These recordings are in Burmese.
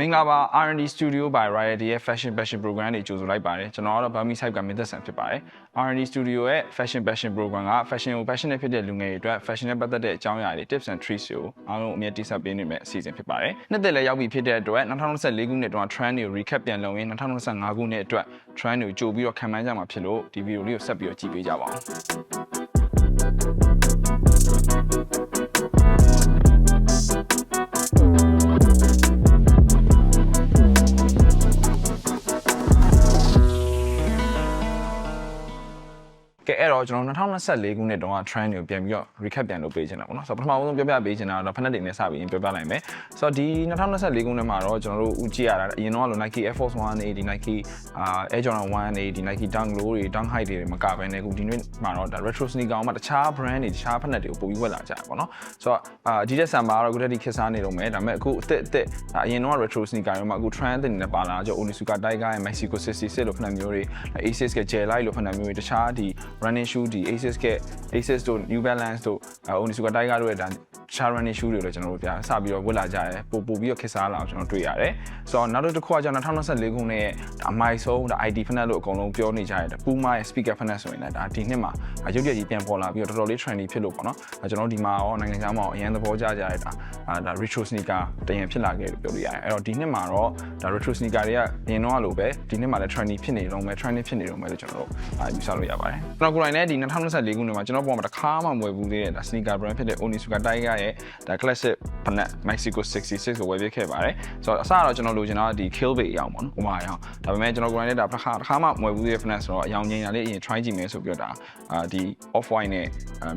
မင်္ဂလာပါ R&D Studio by Riot ရဲ့ Fashion Passion Program တွေကြိုဆိုလိုက်ပါတယ်ကျွန်တော်ကတော့ Bami Site ကမင်းသက်ဆန်ဖြစ်ပါတယ် R&D Studio ရဲ့ Fashion Passion Program က Fashion ကို passionate ဖြစ်တဲ့လူငယ်တွေအတွက် Fashion နဲ့ပတ်သက်တဲ့အကြောင်းအရာတွေ tips and tricks ကိုအားလုံးအမြဲတိဆက်ပေးနေမယ့်အစီအစဉ်ဖြစ်ပါတယ်နှစ်သက်လည်းရောက်ပြီဖြစ်တဲ့အတွက်2024ခုနှစ်တုန်းက trend တွေကို recap ပြန်လုပ်ရင်း2025ခုနှစ်အတွက် trend တွေကိုကြိုပြီးတော့ခံမှန်းကြမှာဖြစ်လို့ဒီ video လေးကိုဆက်ပြီးတော့ကြည့်ပေးကြပါဦး တော့ကျွန်တော်2024ခုနှစ်တုန်းက trend တွေကိုပြန်ပြီးတော့ recap ပြန်လုပ်ပေးချင်တာပေါ့နော်ဆိုတော့ပထမဆုံးပြောပြပေးချင်တာကတော့ဖက်နက်တွေနဲ့စပြီးရင်ပြောပြလိုက်မယ်ဆိုတော့ဒီ2024ခုနှစ်မှာတော့ကျွန်တော်တို့ဦးကြည့်ရတာအရင်တော့လို Nike Air Force 1တွေဒီ Nike အာ Air Jordan 1တွေဒီ Nike Dunk Low တွေ Dunk High တွေမကဘဲနဲ့အခုဒီနေ့မှာတော့ဒါ retro sneaker အောင်မှတခြား brand တွေတခြားဖက်နက်တွေကိုပို့ပြီးဝယ်လာကြတယ်ပေါ့နော်ဆိုတော့အာဒီတဲ့ဆန်မှာတော့အခုတည်းကခေတ်စားနေတော့မယ်ဒါပေမဲ့အခုအစ်စ်အစ်အရင်တော့ retro sneaker တွေမှာအခု trend တွေနဲ့ပါလာကြ Onitsuka Tiger ရဲ့ Mexico 66လို့ဖက်နက်မျိုးတွေ Asics က Gel Light လို့ဖက်နက်မျိုးတွေတခြားဒီ running shoe ဒီ Asics က Asics တို့ New Balance တို့ Onitsuka Tiger တို့ရဲ့ဒါ char running shoe တွေလည်းကျွန်တော်တို့ပြစပြီးတော့ဝတ်လာကြတယ်ပို့ပို့ပြီးတော့ခေတ်စားလာအောင်ကျွန်တော်တွေ့ရတယ်ဆိုတော့နောက်တစ်ခုကကျွန်တော်2024ခုနှစ်ရဲ့အမိုက်ဆုံးဒါ ID ဖက်နက်လို့အကုန်လုံးပြောနေကြရတယ် Puma ရဲ့ speaker ဖက်နက်ဆိုရင်လည်းဒါဒီနှစ်မှာရုပ်ရည်ကြီးပြန်ပေါ်လာပြီးတော့တော်တော်လေး trendy ဖြစ်လို့ပေါ့နော်ကျွန်တော်ဒီမှာရောနိုင်ငံခြားမှာရောအရင်သဘောကျကြရတာဒါ retro sneaker တရင်ဖြစ်လာခဲ့လို့ပြောလို့ရတယ်အဲ့တော့ဒီနှစ်မှာတော့ဒါ retro sneaker တွေကအရင်တော့လိုပဲဒီနှစ်မှာလည်း trendy ဖြစ်နေတော့မယ် trendy ဖြစ်နေတော့မယ်လို့ကျွန်တော်တို့ယူဆလို့ရပါတယ်ကျွန်တော်ကိုယ်တိုင်လည်းဒီ2024ခုနှစ်မှာကျွန်တော်ပေါ်မှာတစ်ခါမှမဝယ်ဘူးသေးတဲ့ဒါ sneaker brand ဖြစ်တဲ့ Onitsuka Tiger ရဲ့ဒါ classic ဖက်နက် Mexico 66ကိုဝယ်ပြခဲ့ပါတယ်ဆိုတော့အစတော့ကျွန်တော်လိုချင်တာဒီ kill bay အရောင်ပေါ့နော်ဟိုမှာအရောင်ဒါပေမဲ့ကျွန်တော်ကိုယ်တိုင်လည်းဒါတစ်ခါတစ်ခါမှမဝယ်ဘူးသေးတဲ့ဖက်နက်ဆိုတော့အရောင်ငိန်တာလေးအရင် try ကြည့်မယ်ဆိုပြီးတော့ဒါအာဒီ off white နဲ့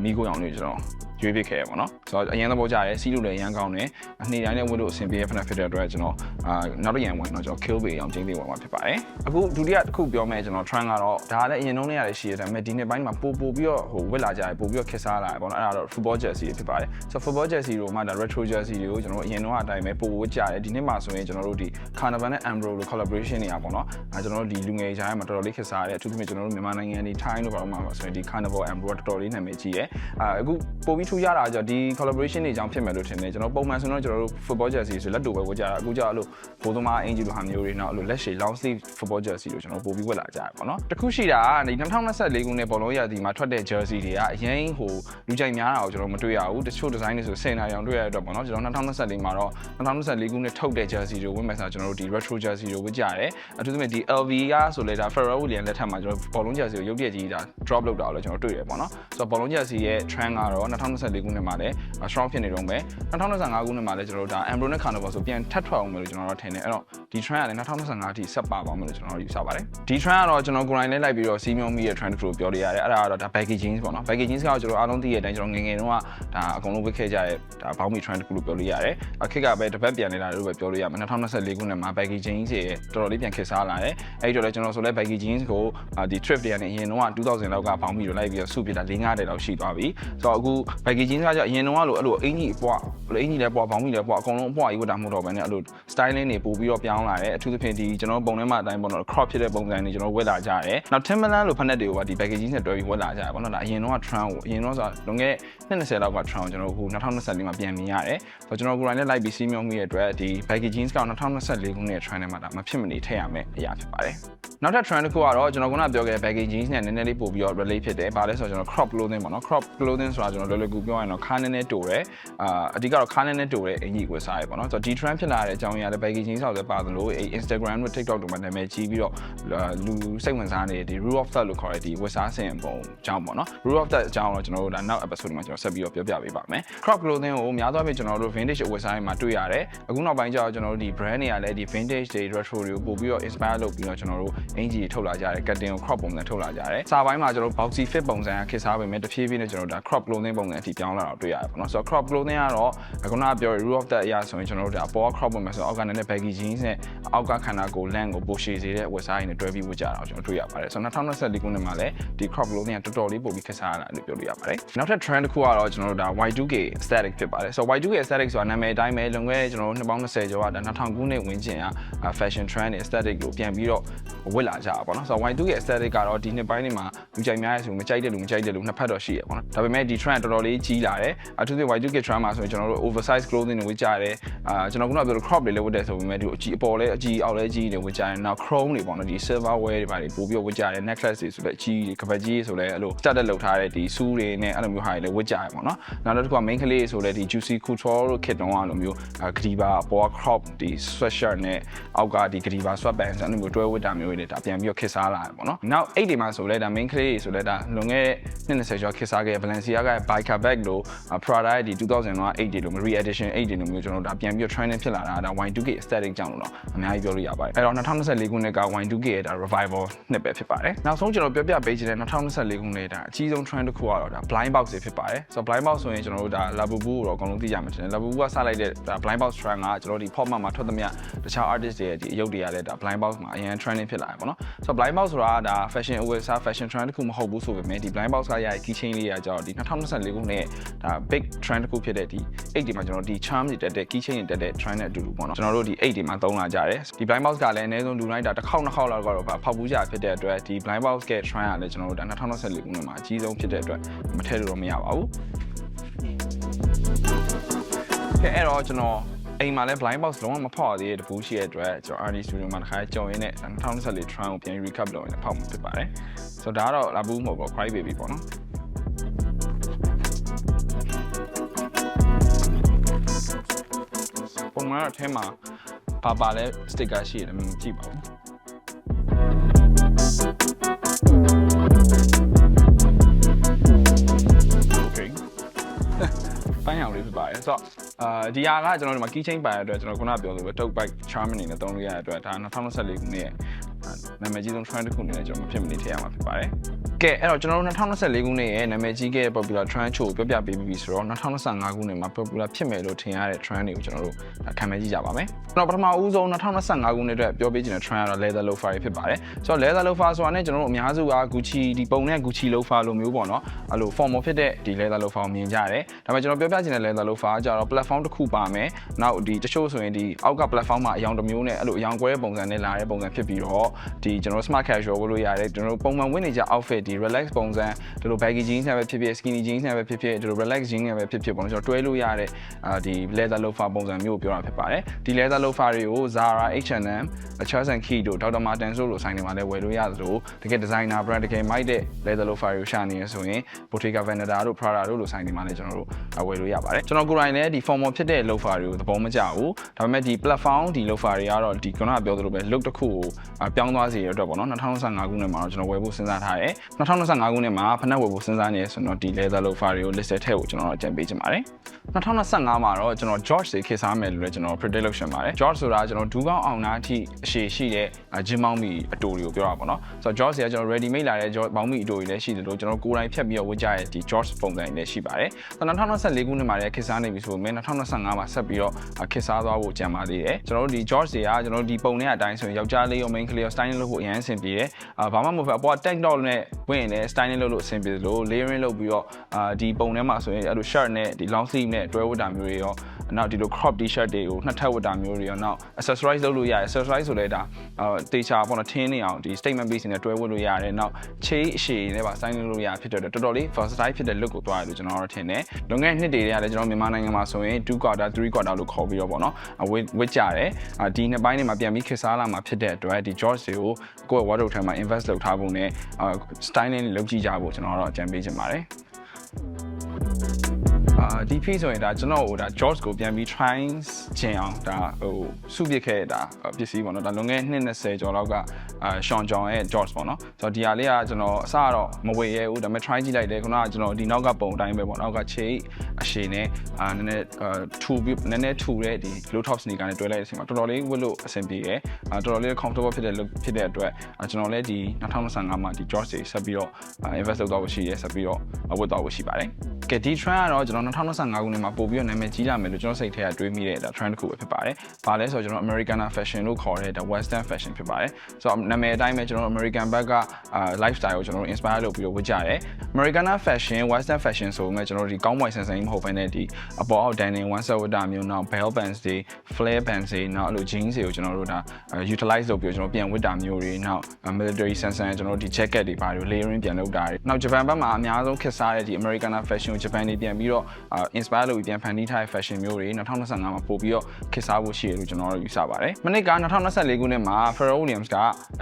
မီးကိုရောင်လေးကျွန်တော် ရွေးပြခဲ့ရပါတော့ဆိုတော့အရင်သဘောကျတယ်စီးလို့လည်းအရန်ကောင်းတယ်အနေတိုင်းနဲ့ဝတ်လို့အဆင်ပြေတဲ့ဖက်နက်ဖြစ်တဲ့အတွက်ကျွန်တော်အာနောက်တစ်ရန်ဝင်တော့ကျွန်တော် kill bay အရောင်ကျင်းသေးဝင်မှာဖြစ်ပါတယ်အခုဒုတိယတစ်ခုပြောမယ်ကျွန်တော် trend ကတော့ဒါလည်းအရင်တုန်းကလည်းရှိရတယ်ဒါပေမဲ့ဒီနေ့ပိုင်းမှာပို့ပို့ပြီးတော့ဟိုဝတ်လာကြတယ်ပို့ပြီးတော့ခက်စားလာတယ်ပေါ့နော်အဲ့ဒါတော့ football jersey တွေဖြစ်ပါတယ်ဆိုတော့ football jersey တို့မှဒါ retro jersey တွေကိုကျွန်တော်အရင်တုန်းကအတိုင်းပဲပို့ဝတ်ကြတယ်ဒီနေ့မှာဆိုရင်ကျွန်တော်တို့ဒီ carnival နဲ့ ambro လို့ collaboration တွေอ่ะပေါ့နော်အဲကျွန်တော်တို့ဒီလူငယ်ကြားထဲမှာတော်တော်လေးခက်စားတယ်အထူးသဖြင့်ကျွန်တော်တို့မြန်မာနိုင်ငံဒီ Thai လို့ပြောမှာဆိုရင်ဒီ carnival ambro တော်တော်လေးနာမည်ကြီးရယ်အဲအခုပို့ပြီးထူးရတာကြဒီ collaboration တွေကြောင့်ဖြစ်မယ်လို့ထင်တယ်ကျွန်တော်ပုံမှန်ဆိုတော့ကျွန်တော်တို့ football jersey ဆိုလက်တူပဲဝတ်ကြတာအခုကြာအဲ့လိုဘိုးသမားအင်ဂျီလိုဟာမျိုးတွေနောက်အဲ့လိုလက်ရှည် long sleeve football jersey လို့ကျွန်တော်ပို့ပြီးဝတ်လာကြတယ်ပေါ့နော်တခုရှိတာကဒီ2024ခုနှစ်ဘောလုံးရာသီမှာထွက်တဲ့ jersey တွေကအရင်ဟိုလူကြိုက်များတာကိုကျွန်တော်မတွေ့ရဘူးတချို့ design တွေဆိုစင်တာရောင်တွေ့ရတဲ့အတွက်ပေါ့နော်ကျွန်တော်2024မှာတော့2024ခုနှစ်ထုတ်တဲ့ jersey တွေဝတ်မယ်ဆိုတော့ကျွန်တော်တို့ဒီ retro jersey တွေဝတ်ကြတယ်အထူးသဖြင့်ဒီ LV ကဆိုလဲဒါ Pharrell Williams လက်ထက်မှာကျွန်တော်ဘောလုံး jersey ကိုရုပ်တရက်ကြီးဒါ drop လုပ်တာကိုလည်းကျွန်တော်တွေ့ရပေါ့နော်ဆိုတော့ဘောလုံး jersey ရဲ့ trend ကတော့2024ခုနှစ်မှာလည်း strong ဖြစ်နေတော့မယ်2025ခုနှစ်မှာလည်းကျွန်တော်တို့ဒါ Ambro နဲ့ Carnival ဆိုပြန်ထပ်ထွက်အောင်မယ်လို့ကျွန်တော်တို့ထင်တယ်အဲ့တော့ဒီ trend ကလည်း2025အထိဆက်ပါပါမယ်လို့ကျွန်တော်တို့ယူဆပါတယ်ဒီ trend ကတော့ကျွန်တော်ကိုယ်တိုင်လည်းလိုက်ပြီးတော့စီးမြုံမိရဲ့ trend တစ်ခုလို့ပြောလို့ရတယ်အဲ့ဒါကတော့ဒါ baggy jeans ပေါ့နော် baggy jeans ကတော့ကျွန်တော်အားလုံးသိတဲ့အတိုင်းကျွန်တော်ငယ်ငယ်တုန်းကဒါအကုန်လုံးဝတ်ခဲ့ကြတဲ့ဒါဘောင်းမီ trend တစ်ခုလို့ပြောလို့ရတယ်အခက်ကပဲတစ်ပတ်ပြန်နေတာလို့ပဲပြောလို့ရမယ်2024ခုနှစ်မှာ baggy jeans ရဲ့တော်တော်လေးပြန်ခေတ်စားလာတယ်အဲ့ဒီတော့လည်းကျွန်တော်ဆိုလဲ baggy jeans ကိုဒီ trip တွေကနေအရင်တုန်းက2000လောက်ကဘောင်းမီကိုလိုက်ပြီးတော့စုပြတာ4 5တဲ့လောက်ရှိသွားပြီဆိုတော့အခု baggy jeans ကကျအရင်တုန်းကလို့အဲ့လိုအင်ကြီးအပွားအင်ကြီးလည်းပွားဘောင်းမီလည်းပွားအကုန်လုံးအပွားကြီးဝတ်တာမဟုတ်တော့ဘဲနဲ့အဲ့လို styling တွေပို့ပြီးတော့ပြောင်းလာတယ်အထူးသဖြင့်ဒီကျွန်တော်ပုံထဲမှာအတိုင်းပေါ့နော် crop ဖြစ်တဲ့ပုံစံတွေကျွန်တော်ဝတ်လာကြတယ်နောက် Timberland လိုဖက်နက်တွေကိုပါဒီ baggy jeans နဲ့တွဲပြီးဝတ်လာကြတယ်ပေါ့နော်ဒါအရင်တော့ trend ကိုအရင်တော့ဆိုလွန်ခဲ့တဲ့20လောက်က trend ကိုကျွန်တော်အခု2024မှာပြန်မြင်ရတယ်ဆိုတော့ကျွန်တော်ကိုယ်တိုင်လည်းလိုက်ပြီးစီးမြုံမိတဲ့အတွက်ဒီ baggy jeans က2024ခုနှစ် trend ထဲမှာဒါမဖြစ်မနေထည့်ရမယ့်အရာဖြစ်ပါတယ်နောက်ထပ် trend တစ်ခုကတော့ကျွန်တော်ခုနပြောခဲ့တဲ့ baggy jeans နဲ့နည်းနည်းလေးပို့ပြီးတော့ relate ဖြစ်တယ်။ဘာလဲဆိုတော့ကျွန်တော် crop clothing ပေါ့နော် crop clothing ဆိုတာကျွန်တော်လွယ်လွယ်ကူပြောရရင်တော့ခါးနည်းနည်းတိုတယ်။အာအဓိကတော့ခါးနည်းနည်းတိုတဲ့အင်ကြီးကိုစားရပေါ့နော်။ဆိုတော့ဒီ trend ဖြစ်လာတဲ့အကြောင်းအရာလည်း baggy jeans ဆောက်လည်းပါသလိုအဲ Instagram တို့ TikTok တို့မှာနာမည်ကြီးပြီးတော့လူစိတ်ဝင်စားနေတဲ့ဒီ rule of third လို့ခေါ်တဲ့ဒီဝတ်စားစင်ပုံအကြောင်းပေါ့နော်။ rule of third အကြောင်းတော့ကျွန်တော်တို့ဒါနောက် episode မှာကျွန်တော်ဆက်ပြီးတော့ပြောပြပေးပါမယ်။ crop clothing ကိုများသောအားဖြင့်ကျွန်တော်တို့ vintage ဝတ်စားတွေမှာတွေ့ရတယ်။အခုနောက်ပိုင်းကျတော့ကျွန်တော်တို့ဒီ brand တွေကလည်းဒီ vintage တွေ retro တွေကိုပို့ပြီးတော့ inspire လုပ်ပြီးတော့ကျွန်တော်တို့အင်ဂျီတွေထုတ်လာကြတယ် cutting ကို crop ပုံစံထုတ်လာကြတယ်။စာပိုင်းမှာကျွန်တော် boxy fit ပုံစံခေတ်စားပေမဲ့တဖြည်းဖြည်းနဲ့ကျွန်တော်ဒါ crop clothing ပုံစံအထိပြောင်းလာတာတွေ့ရတယ်ပေါ့နော်။ဆိုတော့ crop clothing ကတော့ခုနကပြော rule of third အရာဆိုရင်ကျွန်တော်တို့ဒါပေါ် crop ပုံစံဆိုအောက်ကလည်း baggy jeans နဲ့အောက်ကခန္ဓာကိုယ် length ကိုပိုရှည်စေတဲ့ဝတ်စားရည်နဲ့တွဲပြီးဝတ်ကြတာကိုကျွန်တော်တွေ့ရပါတယ်။ဆိုတော့2024ခုနှစ်မှာလည်းဒီ crop clothing ကတော်တော်လေးပိုပြီးခေတ်စားလာလို့ပြောလို့ရပါတယ်။နောက်ထပ် trend တစ်ခုကတော့ကျွန်တော်တို့ဒါ Y2K aesthetic ဖြစ်ပါတယ်။ဆိုတော့ Y2K aesthetic ဆိုတာနာမည်အတိုင်းပဲလွန်ခဲ့တဲ့ကျွန်တော်တို့နှစ်ပေါင်း20ကျော်ကဒါ2000ခုနှစ်ဝန်းကျင်က fashion trend နဲ့ aesthetic ကိုပြန်ပြီးတော့ ဝတ်လာကြတာပေါ့နော်။ဆိုတော့ Y2K aesthetic ကတော့ဒီနှစ်ပိုင်းတွေမှာလူကြိုက်များရဲ့ဆိုမကြိုက်တဲ့လူမကြိုက်တဲ့လူနှစ်ဖက်တော့ရှိရပေါ့နော်။ဒါပေမဲ့ဒီ trend တော်တော်လေးကြီးလာတယ်။အထူးသဖြင့် Y2K trend မှာဆိုရင်ကျွန်တော်တို့တို့ oversize clothing တွေဝတ်ကြတယ်အာကျွန်တော်ခုနကပြောလို့ crop တွေလည်းဝတ်တယ်ဆိုပေမဲ့ဒီအကြီးအပေါ်လည်းအကြီးအောက်လည်းအကြီးတွေဝတ်ကြတယ်နောက် chrome တွေပေါ့နော်ဒီ silver wear တွေပါတွေပို့ပြီးဝတ်ကြတယ် necklace တွေဆိုလည်းအကြီးတွေကပတ်ကြီးဆိုလည်းအဲ့လို started လုပ်ထားတဲ့ဒီ shoe တွေနဲ့အဲ့လိုမျိုးဟာတွေလည်းဝတ်ကြရပေါ့နော်နောက်တစ်ခုက main ကလေးဆိုလည်းဒီ juicy couture တို့ kit တုံးကလိုမျိုးဂဒီပါအပေါ် crop ဒီ sweatshirt နဲ့အောက်ကဒီဂဒီပါ sweatpants အဲ့လိုမျိုးတွဲဝတ်တာမျိုးတွေဒါပြန်ပြီးတော့ခစ်စားလာတယ်ပေါ့နော်နောက်8တွေမှာဆိုလည်းဒါ main ကလေးဆိုလည်းဒါလွန်ခဲ့တဲ့နှစ်20ကျော်ခစ်စားခဲ့ Balenciaga ရဲ့ biker bag လို့ Prada ရဲ့ဒီ2008တွေလို့ re edition 8တွေလိုမျိုးကျွန်တော်တို့ဒါပြန်ပြီးတော့ trending ဖြစ်လာတာဒါ Y2K aesthetic ကြောင့်လို့တော့အများကြီးပြောလို့ရပါတယ်အဲ့တော့2024ခုနှစ်က Y2K ရဲ့ဒါ revival နှစ်ပဲဖြစ်ပါတယ်နောက်ဆုံးကျွန်တော်ပြောပြပေးချင်တဲ့2024ခုနှစ်ဒါအကြီးဆုံး trend တစ်ခုကတော့ဒါ blind box တွေဖြစ်ပါတယ်ဆိုတော့ blind box ဆိုရင်ကျွန်တော်တို့ဒါ Labubu ကိုတော့အကုန်လုံးသိကြမှာတယ် Labubu ကစလိုက်တဲ့ဒါ blind box trend ကကျွန်တော်ဒီ pop မှာထွက်သမျှတခြား artist တွေရဲ့ဒီအယုတ်တွေရတဲ့ဒါ blind box မှာအရင် trending ဖြစ်လာတယ်ပေါ့နော်ဆိုတော့ blind box ဆိုတာဒါ fashion over fashion trend တစ်ခုမဟုတ်ဘူးဆိုပေမဲ့ဒီ blind box ကရတဲ့ key chain လေးကကြောင့်ဒီ2024ခုနှစ်ဒါ big trend တစ်ခုဖြစ်တဲ့ဒီ8ဒီမှာကျွန်တော်ဒီ charm တွေတက်တဲ့ key chain တွေတက်တဲ့ trend နဲ့အတူတူပေါ့နော်ကျွန်တော်တို့ဒီ8ဒီမှာသုံးလာကြတယ်ဒီ blind box ကလည်းအနည်းဆုံးလူတိုင်းဒါတစ်ခေါက်နှစ်ခေါက်လောက်ကတော့ဖောက်ဘူးကြဖြစ်တဲ့အတွက်ဒီ blind box က trend ကလည်းကျွန်တော်တို့ဒါ2024ခုနှစ်မှာအကြီးဆုံးဖြစ်တဲ့အတွက်မထည့်လို့တော့မရပါဘူးကဲအဲ့တော့ကျွန်တော် အိမ်မှာလည်း blind box လုံးဝမဖောက်ရသေးတဲ့တပူးရှိတဲ့အတွက်ကျွန်တော် RD Studio မှာတစ်ခါကြော်ရင်းနဲ့2024 trend ကိုပြန် recap လုပ်ရင်ဖောက်မှာဖြစ်ပါတယ်ဆိုတော့ဒါကတော့လာဘူးမဟုတ်ပေါ့ cry baby ပေါ့နော်ပုံမှန်တော့အထဲမှာပါပါလဲ sticker ရှိတယ်မကြည့်ပါဘူး Okay ပန်းရောင်လေးဖြစ်ပါတယ်ဆိုတော့ အာဒီဟာကကျွန်တော်ဒီမှာ key chain ပါရတဲ့အတွက်ကျွန်တော်ခုနပြောလိုပဲ tote bag charm အနေနဲ့သုံးလို့ရတဲ့အတွက်ဒါ2024ခုနှစ်ရဲ့ နာမည်ကြီးဆုံး trend တစ်ခုအနေနဲ့ကျွန်တော်မဖြစ်မနေထည့်ရမှာဖြစ်ပါတယ်ကဲအဲ့တော့ကျွန်တော်တို့2024ခုနှစ်ရဲ့နာမည်ကြီးခဲ့တဲ့ popular trend ချို့ကိုပြောပြပေးပြီးပြီဆိုတော့2025ခုနှစ်မှာ popular ဖြစ်မယ်လို့ထင်ရတဲ့ trend တွေကိုကျွန်တော်တို့ခံမဲ့ကြည့်ကြပါမယ်။ကျွန်တော်ပထမဦးဆုံး2025ခုနှစ်အတွက်ပြောပေးချင်တဲ့ trend ကတော့ leather loafer တွေဖြစ်ပါတယ်။ဆိုတော့ leather loafer ဆိုတာနဲ့ကျွန်တော်တို့အများစုက Gucci ဒီပုံနဲ့ Gucci loafer လိုမျိုးပေါ့နော်။အဲ့လို formal ဖြစ်တဲ့ဒီ leather loafer ကိုမြင်ကြရတယ်။ဒါပေမဲ့ကျွန်တော်ပြောပြချင်တဲ့ leather loafer ကကြတော့ platform တစ်ခုပါမယ်။နောက်ဒီတချို့ဆိုရင်ဒီအောက်က platform မှာအယောင်တစ်မျိုးနဲ့အဲ့လိုအယောင်ကွဲတဲ့ပုံစံနဲ့လာတဲ့ပုံစံဖြစ်ပြီးတော့ဒီကျွန်တော် smart casual ဝတ်လို့ရတယ်ကျွန်တော်တို့ပုံမှန်ဝတ်နေကြ outfit ဒီ relax ပုံစံဒီလို baggy jeans နဲ့ပဲဖြစ်ဖြစ် skinny jeans နဲ့ပဲဖြစ်ဖြစ်ဒီလို relax jeans နဲ့ပဲဖြစ်ဖြစ်ပေါ့နော်ကျွန်တော်တွဲလို့ရတဲ့အာဒီ leather loafer ပုံစံမျိုးကိုပြောတာဖြစ်ပါတယ်ဒီ leather loafer တွေကို Zara H&M Charles and Key တို့ Dr. Martens တို့လိုဆိုင်တွေမှာလည်းဝယ်လို့ရသလိုတကယ် designer brand တကယ်မိုက်တဲ့ leather loafer တွေကိုရှာနေရဆိုရင် Bottega Veneta တို့ Prada တို့လိုဆိုင်တွေမှာလည်းကျွန်တော်တို့ဝယ်လို့ရပါတယ်ကျွန်တော်ကိုယ်တိုင်လည်းဒီ formal ဖြစ်တဲ့ loafer တွေကိုသဘောမကျဘူးဒါပေမဲ့ဒီ platform ဒီ loafer တွေကတော့ဒီခုနကပြောသလိုပဲ look တစ်ခုကိုပြောင်းသွားစေရတဲ့အတွက်ပေါ့နော်2025ခုနှစ်မှာတော့ကျွန်တော်ဝယ်ဖို့စဉ်းစားထားတယ်2025ခုနှစ်မှာဖနက်ဝယ်ဖို့စဉ်းစားနေရဆိုတော့ဒီ leather loafer တွေကို list ထည့်ဖို့ကျွန်တော်အကြံပေးချင်ပါတယ် 2025မှာတော့ကျွန်တော် George တွေခေတ်စားမယ်လို့လည်းကျွန်တော် predict လုပ်ရှင်ပါတယ် George ဆိုတာကျွန်တော်ဒူးကောင်းအောင်နာအထိအရှိရှိတဲ့ဂျင်းမောင်းမီအတူတွေကိုပြောတာပေါ့နော်ဆိုတော့ George ကကျွန်တော် ready made လာတဲ့ George မောင်းမီအတူတွေလည်းရှိတယ်လို့ကျွန်တော်ကိုယ်တိုင်ဖြတ်ပြီးတော့ဝတ်ကြတဲ့ဒီ George ပုံစံတွေလည်းရှိပါတယ်ဆိုတော့2024ခုနှစ်မှာလည်းခေတ်စားနေပြီဆိုပေမဲ့2025မှာဆက်ပြီးတော့ခေတ်စားသွားဖို့ကြံပါသေးတယ်ကျွန်တော်တို့ဒီ George တွေကကျွန်တော်တို့ဒီပုံနဲ့အတိုင်းဆိုရင်ယောက်ျားလေးရော main ကလေးရော styling လုပ်ဖို့အရင်အဆင်ပြေတယ်အာဘာမှမဟုတ်ဘူးအပေါ်က tank top နဲ့ဝင်ရင်လည်း styling လုပ်လို့အဆင်ပြေတယ်လို့ layering လုပ်ပြီးတော့အာဒီပုံထဲမှာဆိုရင်အဲ့လို shirt နဲ့ဒီ long sleeve နဲ့တွဲဝတ်တာမျိုးတွေရောနောက်ဒီလို crop t-shirt တွေကိုနှစ်ထပ်ဝတ်တာမျိုးတွေရောနောက် accessorize လုပ်လို့ရတယ် accessorize ဆိုလဲဒါအာတေချာပေါ့နော်ထင်းနေအောင်ဒီ statement piece နဲ့တွဲဝတ်လို့ရတယ်နောက်ချေးအရှည်နဲ့ပါ styling လုပ်လို့ရဖြစ်တဲ့တော်တော်လေး versatile ဖြစ်တဲ့ look ကိုတွားရတယ်လို့ကျွန်တော်တို့ထင်တယ်လွန်ခဲ့တဲ့နှစ်တွေကလည်းကျွန်တော်မြန်မာနိုင်ငံမှာဆိုရင်2 quarter 3 quarter လို့ခေါ်ပြီးတော့ပေါ့နော်ဝတ်ဝတ်ကြတယ်အာဒီနှစ်ပိုင်းတွေမှာပြန်ပြီးခေတ်စားလာမှာဖြစ်တဲ့အတွက်ဒီ George တွေကိုကိုယ့်ရဲ့ wardrobe ထဲမှာ invest လုပ်ထားဖို့နဲ့အာ styling လုပ်ကြည့်ကြဖို့ကျွန်တော်တို့အကြံပေးချင်ပါတယ် အာဒီ piece ဆိုရင်ဒါကျွန်တော်ဟိုဒါ George ကိုပြန်ပြီး try ချင်အောင်ဒါဟိုစုပစ်ခဲ့တာပစ္စည်းပေါ့နော်ဒါလွန်ခဲ့နှစ်20ကျော်လောက်ကအာ Sean John ရဲ့ George ပေါ့နော်ဆိုတော့ဒီဟာလေးကကျွန်တော်အစတော့မဝေရဲဘူးဒါပေမဲ့ try ကြည့်လိုက်တယ်ခုနကကျွန်တော်ဒီနောက်ကပုံအတိုင်းပဲပေါ့နောက်က chain အရှည်နဲ့အာနည်းနည်းထူပြီးနည်းနည်းထူတဲ့ဒီ low top sneaker နဲ့တွဲလိုက်တဲ့အချိန်မှာတော်တော်လေးဝတ်လို့အဆင်ပြေတယ်အာတော်တော်လေး comfortable ဖြစ်တဲ့ဖြစ်တဲ့အတွက်ကျွန်တော်လည်းဒီ2025မှာဒီ George တွေဆက်ပြီးတော့ invest လုပ်တော့ဖို့ရှိရဲဆက်ပြီးတော့ဝတ်တော့ဖို့ရှိပါတယ် ကဲဒီ trend ကတော့ကျွန်တော်2025ခုနှစ်မှာပို့ပြီးတော့နာမည်ကြီးလာမယ်လို့ကျွန်တော်စိတ်ထဲကတွေးမိတဲ့ဒါ trend တစ်ခုပဲဖြစ်ပါတယ်။ဘာလဲဆိုတော့ကျွန်တော် American fashion လို့ခေါ်တဲ့ဒါ western fashion ဖြစ်ပါတယ်။ဆိုတော့နာမည်အတိုင်းပဲကျွန်တော် American bag ကအာ lifestyle ကိုကျွန်တော် inspire လုပ်ပြီးတော့ဝတ်ကြတယ်။ American fashion western fashion ဆိုပေမဲ့ကျွန်တော်ဒီကောင်းမွန်ဆန်ဆန်ကြီးမဟုတ်ဘဲနဲ့ဒီအပေါ်အောက် denim one set ဝတ်တာမျိုးနောက် bell bands တွေ flare bands တွေနောက်အဲ့လို jeans တွေကိုကျွန်တော်တို့ဒါ utilize လုပ်ပြီးတော့ကျွန်တော်ပြန်ဝတ်တာမျိုးတွေနောက် military ဆန်ဆန်ကျွန်တော်တို့ဒီ jacket တွေပါတွေ layering ပြန်လုပ်တာတွေနောက်ဂျပန်ဘက်မှာအများဆုံးခက်စားတဲ့ဒီ American fashion ကိုဂျပန်နေပြန်ပြီးတော့အာ inspire လုပ်ပြီးပြန်ဖန်တီးထားတဲ့ fashion မျိုးတွေ2025မှာပို့ပြီးတော့ခေတ်စားဖို့ရှိတယ်လို့ကျွန်တော်တို့ယူဆပါတယ်မနစ်က2024ခုနှစ်မှာ Pharrell Williams က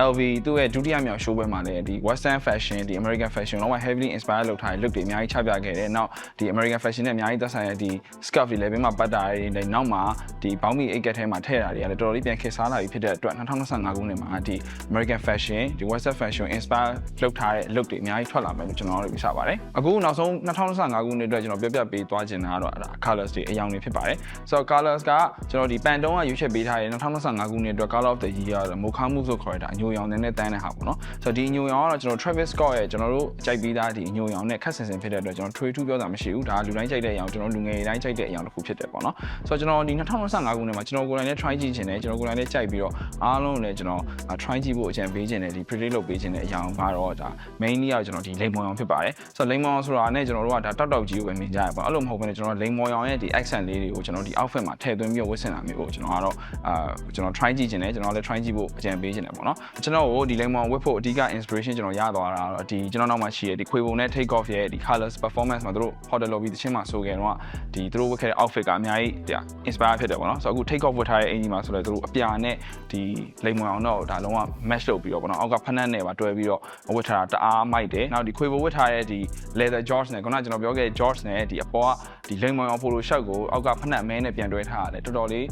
LV သူ့ရဲ့ဒုတိယမြောက် show ပွဲမှာလည်းဒီ western fashion ဒီ American fashion လုံးဝ heavily inspire လုပ်ထားတဲ့ look တွေအများကြီးချပြခဲ့တယ်နောက်ဒီ American fashion နဲ့အများကြီးသက်ဆိုင်တဲ့ဒီ scarf တွေလည်းဘင်းမှာပတ်တာတွေလည်းနောက်မှာဒီဘောင်းမီအိတ်ကက်ထဲမှာထည့်တာတွေကလည်းတော်တော်လေးပြန်ခေတ်စားလာပြီဖြစ်တဲ့အတွက်2025ခုနှစ်မှာဒီ American fashion ဒီ western fashion inspire လုပ်ထားတဲ့ look တွေအများကြီးထွက်လာမယ်လို့ကျွန်တော်တို့ယူဆပါတယ်အခုနောက်ဆုံး2025ခုနှစ်အတွက်ကျွန်တော်ပြောပြပေးသွားချင်တာကတော့အဲ့ဒါ colors တွေအယောင်တွေဖြစ်ပါတယ်ဆိုတော့ colors ကကျွန်တော်ဒီပန်တုံးကရွေးချယ်ပေးထားတဲ့2025ခုနှစ်အတွက် color of the year ကတော့ mocha move ဆိုခေါ်ရတာအညိုရောင်နဲ့နဲ့တန်းတဲ့ဟာပေါ့နော်ဆိုတော့ဒီအညိုရောင်ကတော့ကျွန်တော် Travis Scott ရဲ့ကျွန်တော်တို့ကြိုက်ပြီးသားဒီအညိုရောင်နဲ့ခက်ဆင်ဆင်ဖြစ်တဲ့အတွက်ကျွန်တော်ထွေးထူးပြောတာမရှိဘူးဒါလူတိုင်းကြိုက်တဲ့အရောင်ကျွန်တော်လူငယ်တွေတိုင်းကြိုက်တဲ့အရောင်တစ်ခုဖြစ်တယ်ပေါ့နော်ဆိုတော့ကျွန်တော်ဒီ2025ခုနှစ်မှာကျွန်တော်ကိုယ်တိုင်လည်း try ကြည့်ချင်တယ်ကျွန်တော်ကိုယ်တိုင်လည်းကြိုက်ပြီးတော့အားလုံးလည်းကျွန်တော် try ကြည့်ဖို့အကြံပေးချင်တယ်ဒီ predict လုပ်ပေးချင်တဲ့အရောင်ကတော့ဒါ mainly ကကျွန်တော်ဒီလိမ်မော်ရောင်ဖြစ်ပါတယ်ဆိုတော့လိမ်မော်ရောင်ဆိုတာနဲ့ကျွန်တော်တို့ကဒါတောက်တောက်ကြီးကိုပဲမြင်ကြရပါအဲ့လိုမဟုတ်ဘဲနဲ့ကျွန်တော်လိမ်မော်ရောင်ရဲ့ဒီ accent လေးတွေကိုကျွန်တော်ဒီ outfit မှာထည့်သွင်းပြီးဝတ်ဆင်တာမျိုးကိုကျွန်တော်ကတော့အာကျွန်တော် try ကြည့်ချင်တယ်ကျွန်တော်လည်း try ကြည့်ဖို့အကြံပေးချင်တယ်ပေါ့နော်ကျွန်တော်ကိုဒီလိမ်မော်ဝတ်ဖို့အဓိက inspiration ကျွန်တော်ရသွားတာတော့ဒီကျွန်တော်နောက်မှာရှိရဒီခွေပုံနဲ့ take off ရဲ့ဒီ colors performance မှာသူတို့ hotel lobby တချင်းမှာဆိုခဲ့တော့ဒီသူတို့ဝတ်ခဲ့တဲ့ outfit ကအများကြီးဒါ inspire ဖြစ်တယ်ပေါ့နော်ဆိုတော့အခု take off ဝတ်ထားတဲ့အင်ဂျီမှာဆိုတော့သူတို့အပြာနဲ့ဒီလိမ်မော်အောင်တော့ဒါလုံးဝ match လုပ်ပြီးတော့ပေါ့နော်အောက်ကဖက်နက်နဲ့ပါတွဲပြီးတော့ဝတ်ထားတာတအားမိုက်တယ်နောက်ဒီခွေပုံဝတ်ထားတဲ့ဒီ leather George နဲ့ခုနကကျွန်တော်ပြောခဲ့တဲ့ George နဲ့ဒီအပေါ်ကဒီလိမ်မော်အောင် polo shirt ကိုအောက်ကဖက်နက်အမဲနဲ့ပြန်တွဲထားရတယ်တော်တော်လေး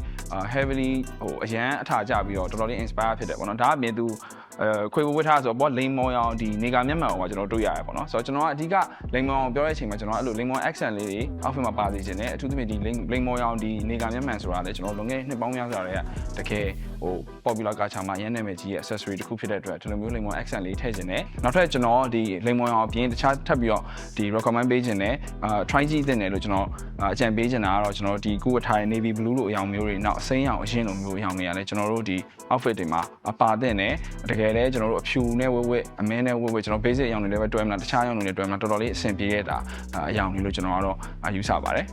heavily ဟိုအရန်အထာကြပြီးတော့တော်တော်လေး inspire ဖြစ်တယ်ပေါ့နော်ဒါအပြင်သူအဲခွေဝဝတ်ထားဆိုတော့လိမ်မော်အောင်ဒီနေကမျက်မှန်အောင်ကကျွန်တော်တွေ့ရတယ်ပေါ့နော်ဆိုတော့ကျွန်တော်ကအဓိကလိမ်မော်အောင်ပြောတဲ့အချိန်မှာကျွန်တော်အဲ့လိုလိမ်မော် accent လေးတွေ outfit မှာပါစေခြင်းနဲ့အထူးသဖြင့်ဒီလိမ်မော်အောင်ဒီနေကမျက်မှန်ဆိုတာလည်းကျွန်တော်လုံခဲ့နှစ်ပေါင်းများစွာတွေကတကယ်ဟို popular culture မှာရန်နာမည်ကြီးရဲ့ accessory တစ်ခုဖြစ်တဲ့အတွက်ဒီလိုမျိုးလိမ်မော် accent လေးထည့်ခြင်းနဲ့နောက်ထပ်ကျွန်တော်ဒီလိမ်မော်အောင်အပြင်တခြားထပ်ပြီးတော့ဒီ recommend ပေးခြင်းနဲ့အာ try ကြည့်တဲ့နယ်လို့ကျွန်တော်အကြံပေးခြင်းတာကတော့ကျွန်တော်ဒီကုဝတ်ထားတဲ့ navy blue လိုအရောင်မျိုးတွေနောက်အစိမ်းရောင်အရှင်းလိုမျိုးအရောင်တွေကလည်းကျွန်တော်တို့ဒီ outfit တွေမှာပါတဲ့နဲ့တကယ်လည်းကျွန်တော်တို့အဖြူနဲ့ဝက်ဝက်အမဲနဲ့ဝက်ဝက်ကျွန်တော် basic အရောင်တွေလည်းပဲတွဲမလားတခြားအရောင်တွေလည်းတွဲမလားတော်တော်လေးအဆင်ပြေခဲ့တာအရောင်တွေလို့ကျွန်တော်ကတော့ယူဆပါတယ်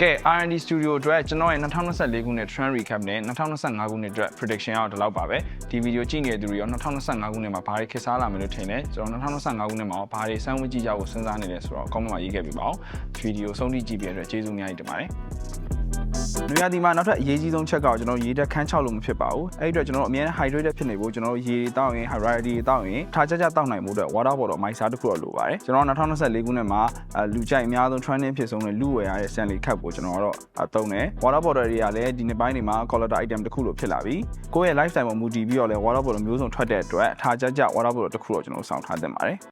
ကဲ R&D Studio အတွက်ကျွန်တော်ရဲ့2024ခုနှစ် trend recap နဲ့2025ခုနှစ်အတွက် prediction ရောက်ဒီလောက်ပါပဲဒီဗီဒီယိုကြည့်နေတဲ့သူတွေရော2025ခုနှစ်မှာဘာတွေခေတ်စားလာမယ်လို့ထင်လဲကျွန်တော်2025ခုနှစ်မှာဘာတွေစမ်းဝတ်ကြည့်ကြဖို့စဉ်းစားနေလဲဆိုတော့ comment မှာရေးခဲ့ပြပါဦးဗီဒီယိုဆုံးထိကြည့်ပြတဲ့အတွက်ကျေးဇူးအများကြီးတင်ပါတယ်နွေရာသီမှာနောက်ထပ်အရေးကြီးဆုံးချက်ကတော့ကျွန်တော်ရေတက်ခန်းချောက်လို့မဖြစ်ပါဘူးအဲ့ဒီအတွက်ကျွန်တော်အများနဲ့ hydrated ဖြစ်နေဖို့ကျွန်တော်ရေတောက်ရင် hydrated တောက်ရင်ထားကြကြတောက်နိုင်မှုအတွက် water bottle မိုက်စားတစ်ခုတော့လိုပါတယ်ကျွန်တော်2024ခုနှစ်မှာလူကြိုက်အများဆုံး trending ဖြစ်ဆုံးတဲ့လူဝယ်ရတဲ့ Stanley Cup ကိုကျွန်တော်ကတော့သုံးတယ် water bottle တွေကလည်းဒီနှစ်ပိုင်းတွေမှာ collector item တစ်ခုလိုဖြစ်လာပြီကိုယ့်ရဲ့ lifestyle မှာမူတည်ပြီးတော့လည်း water bottle မျိုးစုံထွက်တဲ့အတွက်ထားကြကြ water bottle တစ်ခုတော့ကျွန်တော်စောင့်ထားတင်ပါတယ်